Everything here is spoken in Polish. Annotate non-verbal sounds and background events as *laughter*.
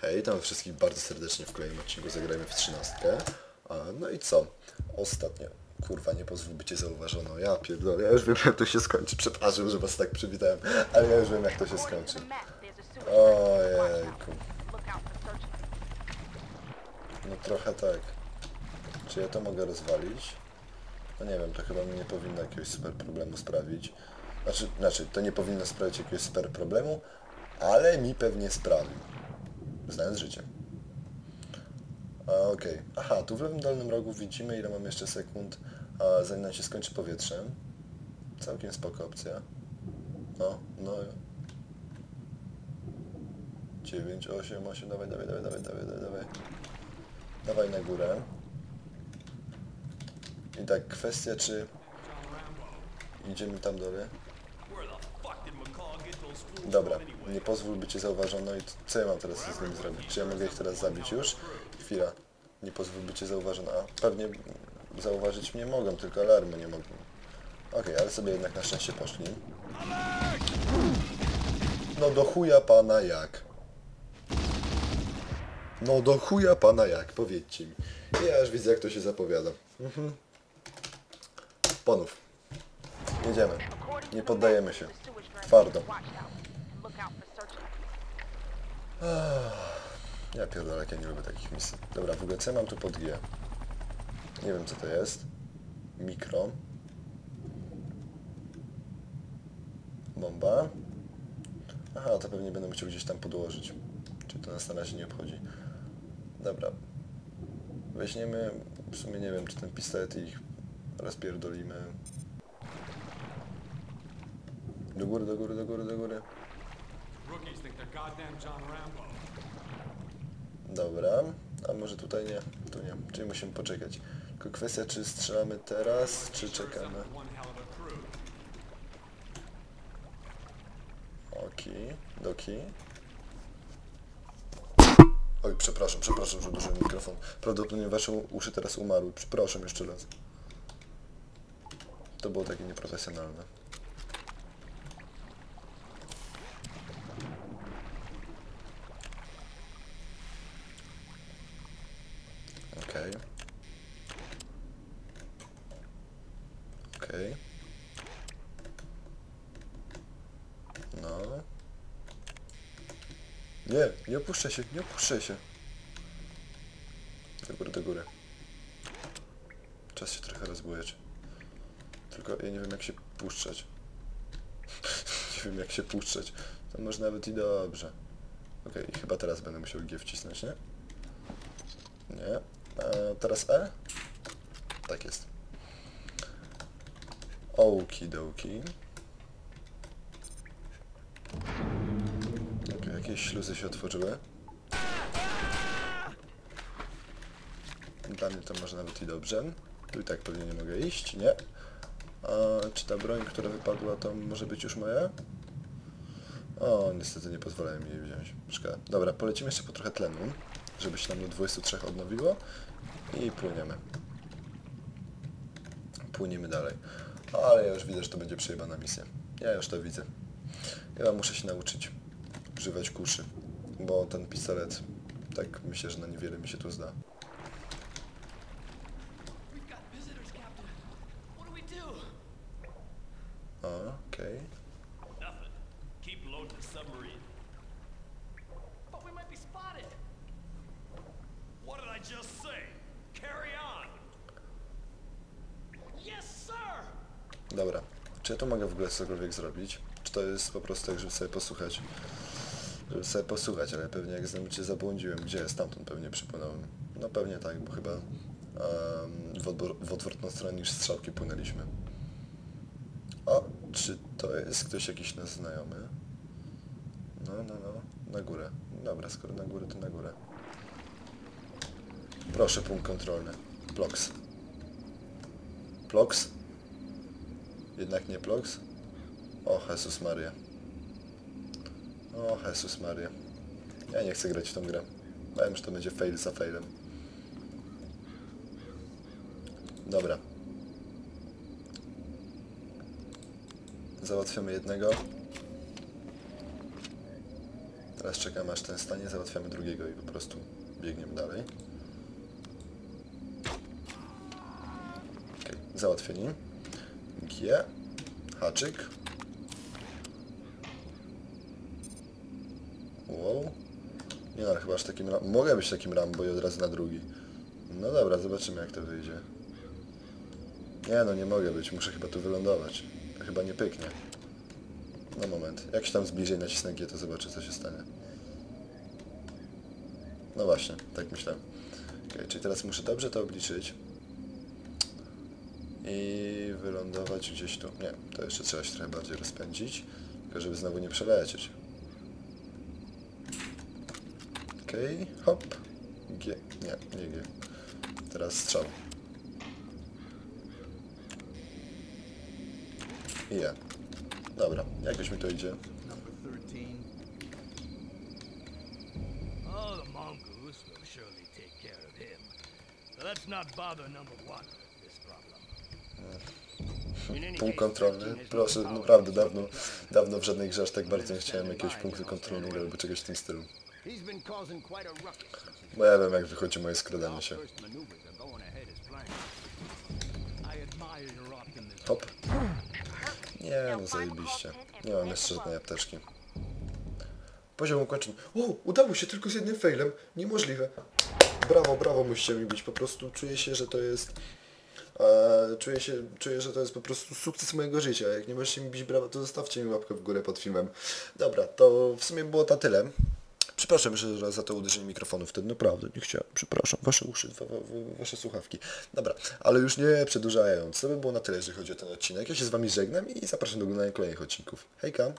Hej, witam wszystkich bardzo serdecznie w kolejnym odcinku Zagrajmy w trzynastkę. No i co? Ostatnio. Kurwa, nie pozwól by cię zauważono. Ja pierdolę, ja już wiem jak to się skończy. Przepraszam, że was tak przywitałem, ale ja już wiem jak to się skończy. Ojejku. No trochę tak. Czy ja to mogę rozwalić? No nie wiem, to chyba mi nie powinno jakiegoś super problemu sprawić. Znaczy, znaczy, to nie powinno sprawić jakiegoś super problemu, ale mi pewnie sprawi. Znając życie. Okej. Aha, tu w lewym dolnym rogu widzimy ile mam jeszcze sekund, a, zanim nam się skończy powietrze. Całkiem spoko opcja. No, no. 9, 8, 8, dawaj, dawaj, dawaj, dawaj, dawaj, dawaj, dawaj. Dawaj na górę. I tak, kwestia czy idziemy tam dole. Dobra, nie pozwól by cię zauważono i co ja mam teraz z nim zrobić? Czy ja mogę ich teraz zabić już? Chwila. Nie pozwól by cię zauważono. A pewnie zauważyć mnie mogą, tylko alarmy nie mogą. Okej, ale sobie jednak na szczęście poszli. No do chuja pana jak? No do chuja pana jak, powiedzcie mi. Ja już widzę jak to się zapowiada. Mhm. Ponów. Jedziemy. Nie poddajemy się. Twardo. Ja pierdolę, ja nie lubię takich misji. Dobra, w ogóle co mam tu pod G? Nie wiem co to jest. Mikro. Bomba. Aha, to pewnie będę musiał gdzieś tam podłożyć. Czyli to nas na razie nie obchodzi. Dobra. Weźmiemy, w sumie nie wiem, czy ten pistolet ich rozpierdolimy. Do góry, do góry, do góry, do góry. Dobra, a może tutaj nie, tu nie, czyli musimy poczekać. Tylko kwestia, czy strzelamy teraz, czy czekamy. Oki, doki. Oj, przepraszam, przepraszam, że uderzyłem mikrofon. Prawdopodobnie wasze uszy teraz umarły. Przepraszam jeszcze raz. To było takie nieprofesjonalne. Okej. Okej. No. Nie, nie opuszczę się, nie opuszczę się. Do góry, do góry. Czas się trochę rozbujać. Tylko ja nie wiem jak się puszczać. *laughs* nie wiem jak się puszczać. To może nawet i dobrze. Okej, chyba teraz będę musiał G wcisnąć, nie? Nie. Teraz E? Tak jest. Okidoki. Okej, jakieś śluzy się otworzyły. Dla mnie to może nawet i dobrze. Tu i tak pewnie nie mogę iść, nie? A czy ta broń, która wypadła, to może być już moja? O, niestety nie pozwalają mi jej wziąć. Szkoda. Dobra, polecimy jeszcze po trochę tlenu, żeby się nam do 23 odnowiło i płyniemy. Płyniemy dalej. Ale ja już widzę, że to będzie przejebana misja. Ja już to widzę. Ja muszę się nauczyć używać kuszy, bo ten pistolet, tak myślę, że na niewiele mi się tu zda. We've got Dobra. Czy ja tu mogę w ogóle cokolwiek zrobić? Czy to jest po prostu tak, żeby sobie posłuchać? Żeby sobie posłuchać, ale pewnie jak znowu cię zabłądziłem, gdzie jest? Stamtąd pewnie przypłynąłem. No pewnie tak, bo chyba um, w, odbor- w odwrotną stronę niż strzałki płynęliśmy. O, czy to jest ktoś jakiś nasz znajomy? No, no, no, na górę. Dobra, skoro na górę, to na górę. Proszę, punkt kontrolny. Plox. Plox? Jednak nie Plox? O, Jesus Maria. O, Jesus Maria. Ja nie chcę grać w tą grę. Wiem, że to będzie fail za failem. Dobra. Załatwiamy jednego. Teraz czekamy aż ten stanie, załatwiamy drugiego i po prostu biegniemy dalej. Okej, załatwieni. G. Haczyk. Wow. Nie no, chyba aż takim ram... Mogę być takim Rambo i od razu na drugi. No dobra, zobaczymy jak to wyjdzie. Nie no, nie mogę być, muszę chyba tu wylądować. Chyba nie pyknie. No moment, jak się tam zbliżej nacisnę G, to zobaczę co się stanie. No właśnie, tak myślałem. Okay, czyli teraz muszę dobrze to obliczyć. I wylądować gdzieś tu. Nie, to jeszcze trzeba się trochę bardziej rozpędzić. Tylko żeby znowu nie przelecieć. Okej, hop. G. Nie, nie G. Teraz strzał. I ja. Dobra, jakoś mi to idzie. Number 13. Oh, let's not bother number one Punkt case, kontrolny. 13 is Proszę, naprawdę dawno, dawno w żadnej grze aż tak bardzo nie chciałem jakiegoś punktu kontrolnego albo czegoś w tym stylu. Bo ja wiem jak wychodzi moje skradanie się. Hop. Nie, no zajebiście. Nie mam jeszcze żadnej apteczki. Poziom ukończony. O, udało się tylko z jednym failem. Niemożliwe. Brawo, brawo musicie mi być. Po prostu czuję się, że to jest... E, czuję się, czuję, że to jest po prostu sukces mojego życia. Jak nie możecie mi bić brawa, to zostawcie mi łapkę w górę pod filmem. Dobra, to w sumie było na tyle. Przepraszam raz za to uderzenie mikrofonu wtedy, naprawdę, nie chciałem, przepraszam, wasze uszy, wa, wa, wasze słuchawki. Dobra, ale już nie przedłużając, to by było na tyle, jeżeli chodzi o ten odcinek. Ja się z wami żegnam i zapraszam do oglądania kolejnych odcinków. Hejka!